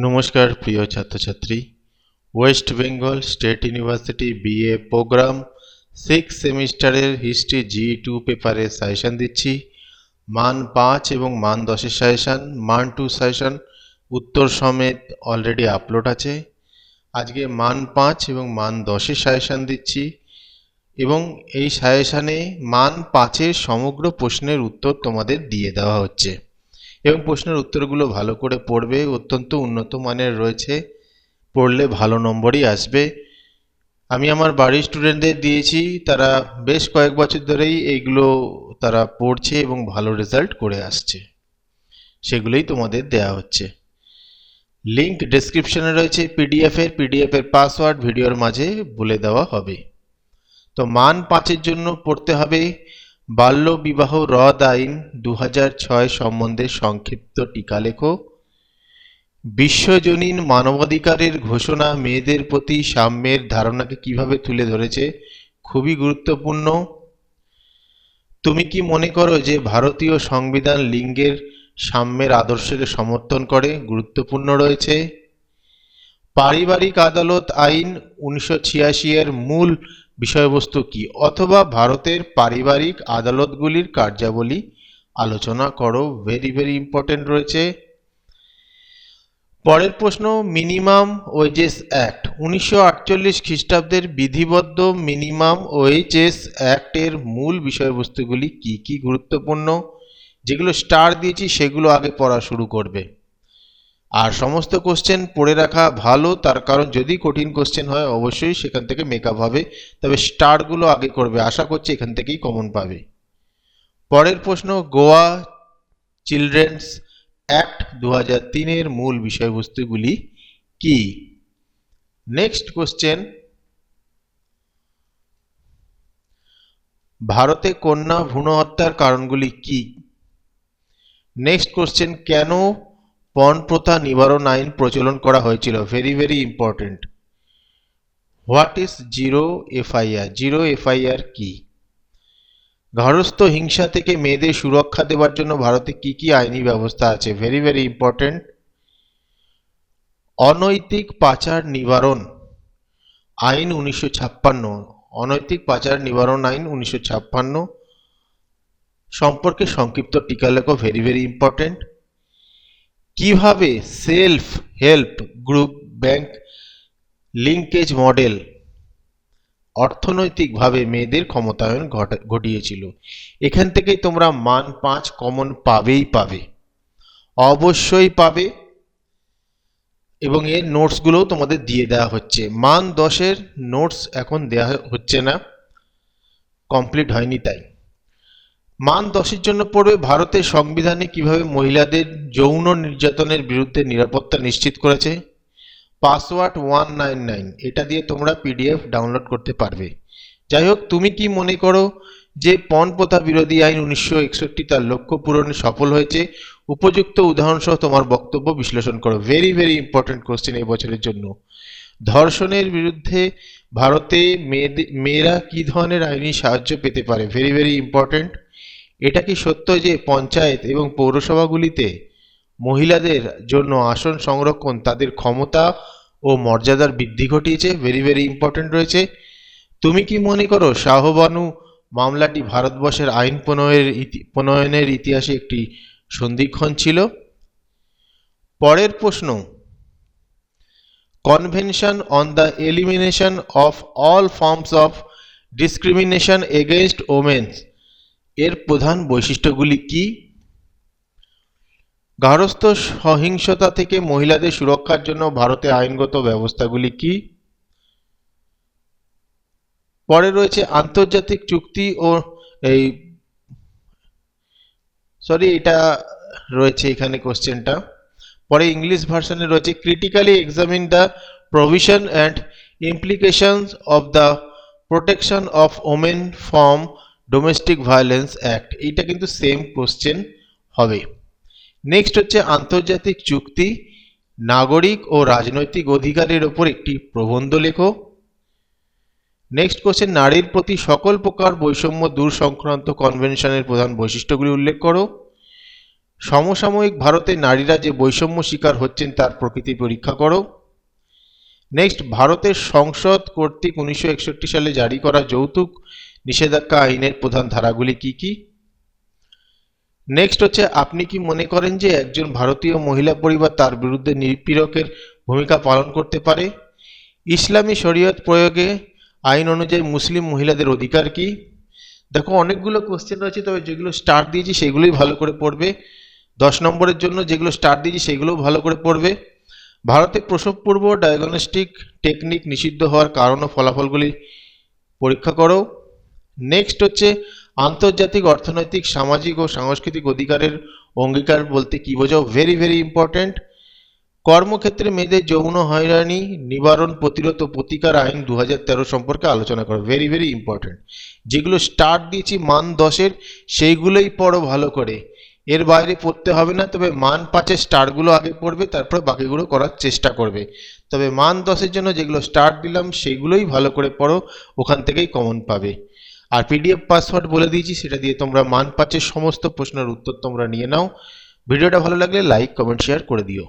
নমস্কার, প্রিয় ছাত্রছাত্রী। West Bengal state university BA programme six সেমিস্টারের হিস্ট্রি জি টু পেপারে সাজেশন দিচ্ছি। মান পাঁচ এবং মান দশের সাজেশন মান টু সাজেশন উত্তর সমেত অলরেডি আপলোড আছে। আজকে মান পাঁচ এবং মান দশের সাজেশন দিচ্ছি এবং এই সাজেশানে মান পাঁচের সমগ্র প্রশ্নের উত্তর তোমাদের দিয়ে দেওয়া হচ্ছে। এবং প্রশ্নের উত্তরগুলো ভালো করে পড়বে, অত্যন্ত উন্নত মানের রয়েছে, পড়লে ভালো নম্বরই আসবে। আমি আমার বাড়ির স্টুডেন্টদের দিয়েছি, তারা বেশ কয়েক বছর ধরেই এইগুলো তারা পড়ছে এবং ভালো রেজাল্ট করে আসছে। সেগুলোই তোমাদের দেয়া হচ্ছে। লিংক ডেসক্রিপশনে রয়েছে পিডিএফের পিডিএফের পাসওয়ার্ড ভিডিওর মাঝে বলে দেওয়া হবে। তো মান পাঁচের জন্য পড়তে হবে বাল্য বিবাহ রদ আইন দু ছয় সম্বন্ধে সংক্ষিপ্ত টিকা লেখো। বিশ্বজনীন মানবাধিকারের ঘোষণা মেয়েদের প্রতি সাম্যের ধারণাকে কীভাবে তুলে ধরেছে, খুবই গুরুত্বপূর্ণ। তুমি কি মনে করো যে ভারতীয় সংবিধান লিঙ্গের সাম্যের আদর্শকে সমর্থন করে, গুরুত্বপূর্ণ রয়েছে? পারিবারিক আদালত আইন উনিশশো ছিয়াশি এর মূল বিষয়বস্তু কি? অথবা ভারতের পারিবারিক আদালতগুলির কার্যাবলী? আলোচনা করো ভেরি ভেরি ইম্পর্টেন্ট রয়েছে। পরের প্রশ্ন মিনিমাম ওয়েজেস অ্যাক্ট উনিশশো আটচল্লিশ খ্রিস্টাব্দের বিধিবদ্ধ মিনিমাম ওয়েজেস অ্যাক্টের মূল বিষয়বস্তুগুলি কি কি গুরুত্বপূর্ণ? যেগুলো স্টার দিয়েছি, সেগুলো আগে পড়া শুরু করবে। আর সমস্ত কোশ্চেন পড়ে রাখা ভালো, তার কারণ যদি কঠিন কোশ্চেন হয়, অবশ্যই সেখান থেকে মেকআপ হবে। তবে স্টারগুলো আগে করবে, আশা করছি এখান থেকেই কমন পাবে। পরের প্রশ্ন, গোয়া চিলড্রেন্স অ্যাক্ট দু তিনের মূল বিষয়বস্তুগুলি কি? নেক্সট কোশ্চেন ভারতে কন্যা ভ্রূণ হত্যার কারণগুলি কি? নেক্সট কোশ্চেন কেন পণ প্রথা নিবারণ আইন প্রচলন করা হয়েছিল। Very very important what is zero FIR zero FIR কি? গার্হস্থ হিংসা থেকে মেয়েদের সুরক্ষা দেওয়ার জন্য ভারতে কি কি আইনি ব্যবস্থা আছে? ভেরি ভেরি ইম্পর্টেন্ট অনৈতিক পাচার নিবারণ আইন উনিশশো ছাপ্পান্ন। অনৈতিক পাচার নিবারণ আইন উনিশশো ছাপ্পান্ন সম্পর্কে সংক্ষিপ্ত টিকা লেখো। ভেরি ভেরি ইম্পর্টেন্ট কীভাবে self help group bank linkage model অর্থনৈতিকভাবে মেয়েদের ক্ষমতায়ন ঘটা- ঘটিয়েছিল? এখান থেকেই তোমরা মান পাঁচ কমন পাবেই পাবে। অবশ্যই পাবে এবং এর নোটসগুলোও তোমাদের দিয়ে দেওয়া হচ্ছে। মান দশের নোটস এখন দেওয়া হচ্ছে না। কমপ্লিট হয়নি তাই। মান দশের জন্য পড়বে। ভারতের সংবিধানে কীভাবে মহিলাদের যৌন নির্যাতনের বিরুদ্ধে নিরাপত্তা নিশ্চিত করেছে? Password one nine nine. এটা দিয়ে তোমরা পিডিএফ ডাউনলোড করতে পারবে। যাই হোক, তুমি কি মনে করো যে পণ প্রথা বিরোধী আইন উনিশশো একষট্টি তার লক্ষ্য পূরণে সফল হয়েছে? উপযুক্ত উদাহরণসহ তোমার বক্তব্য বিশ্লেষণ করো। ভেরি ভেরি ইম্পর্টেন্ট কোশ্চেন এই বছরের জন্য। ধর্ষণের বিরুদ্ধে ভারতে মেয়েদের মেয়েরা কি ধরনের আইনি সাহায্য পেতে পারে? ভেরি ভেরি ইম্পর্টেন্ট এটা কি সত্য যে পঞ্চায়েত এবং পৌরসভাগুলিতে মহিলাদের জন্য আসন সংরক্ষণ তাদের ক্ষমতা ও মর্যাদার বৃদ্ধি ঘটিয়েছে? ভেরি ভেরি ইম্পর্টেন্ট রয়েছে। তুমি কি মনে করো শাহবানু মামলাটি ভারতবর্ষের আইন প্রণয়ের প্রণয়নের ইতিহাসে একটি সন্ধিক্ষণ ছিল? পরের প্রশ্ন convention on the elimination of all forms of discrimination against women's এর প্রধান বৈশিষ্ট্যগুলি কি? গার্হস্থ্য সহিংসতা থেকে মহিলাদের সুরক্ষার জন্য ভারতে আইনগত ব্যবস্থাগুলি কি? পরে রয়েছে আন্তর্জাতিক চুক্তি ও এই সরি এটা রয়েছে এখানে কোশ্চেনটা পরে ইংলিশ ভার্সনে রয়েছে critically examine the provision and implications of the protection of women from domestic violence act এইটা কিন্তু সেম কোশ্চেন হবে। নেক্সট হচ্ছে আন্তর্জাতিক চুক্তি, নাগরিক ও রাজনৈতিক অধিকারের ওপর একটি প্রবন্ধ লেখো। নেক্সট কোশ্চেন নারীর প্রতি সকল প্রকার বৈষম্য দূর সংক্রান্ত কনভেনশনের প্রধান বৈশিষ্ট্যগুলি উল্লেখ করো। সমসাময়িক ভারতে নারীরা যে বৈষম্য শিকার হচ্ছেন, তার প্রকৃতি পরীক্ষা করো। নেক্সট ভারতের সংসদ কর্তৃক উনিশশো একষট্টি সালে জারি করা যৌতুক নিষেধাজ্ঞা আইনের প্রধান ধারাগুলি কি কি? নেক্সট হচ্ছে, আপনি কি মনে করেন যে একজন ভারতীয় মহিলা পরিবার তার বিরুদ্ধে নিপীড়কের ভূমিকা পালন করতে পারে? ইসলামী শরীয়ত প্রয়োগে আইন অনুযায়ী মুসলিম মহিলাদের অধিকার কি? দেখো, অনেকগুলো কোশ্চেন রয়েছে, তবে যেগুলো স্টার দিয়েছি সেগুলোই ভালো করে পড়বে। দশ নম্বরের জন্য যেগুলো স্টার দিয়েছি সেগুলোও ভালো করে পড়বে। ভারতে প্রসব পূর্ব ডায়াগনস্টিক টেকনিক নিষিদ্ধ হওয়ার কারণ ও ফলাফলগুলি পরীক্ষা করো। নেক্সট হচ্ছে আন্তর্জাতিক অর্থনৈতিক, সামাজিক ও সাংস্কৃতিক অধিকারের অঙ্গীকার বলতে কি বোঝাও? ভেরি ভেরি ইম্পর্ট্যান্ট কর্মক্ষেত্রে মেয়েদের যৌন হয়রানি, নিবারণ, প্রতিরোধ ও প্রতিকার আইন দু হাজার তেরো সম্পর্কে আলোচনা করো। ভেরি ভেরি ইম্পর্ট্যান্ট যেগুলো স্টার্ট দিয়েছি মান দশের, সেইগুলোই পড়ো ভালো করে। এর বাইরে পড়তে হবে না, তবে মান পাঁচের স্টারগুলো আগে পড়বে, তারপর বাকিগুলো করার চেষ্টা করবে। তবে মান দশের জন্য যেগুলো স্টার্ট দিলাম সেগুলোই ভালো করে পড়ো, ওখান থেকেই কমন পাবে। আর পিডিএফ পাসওয়ার্ড বলে দিয়েছি, সেটা দিয়ে তোমরা মান পাঁচের সমস্ত প্রশ্নের উত্তর তোমরা নিয়ে নাও। ভিডিওটা ভালো লাগলে লাইক কমেন্ট শেয়ার করে দিও।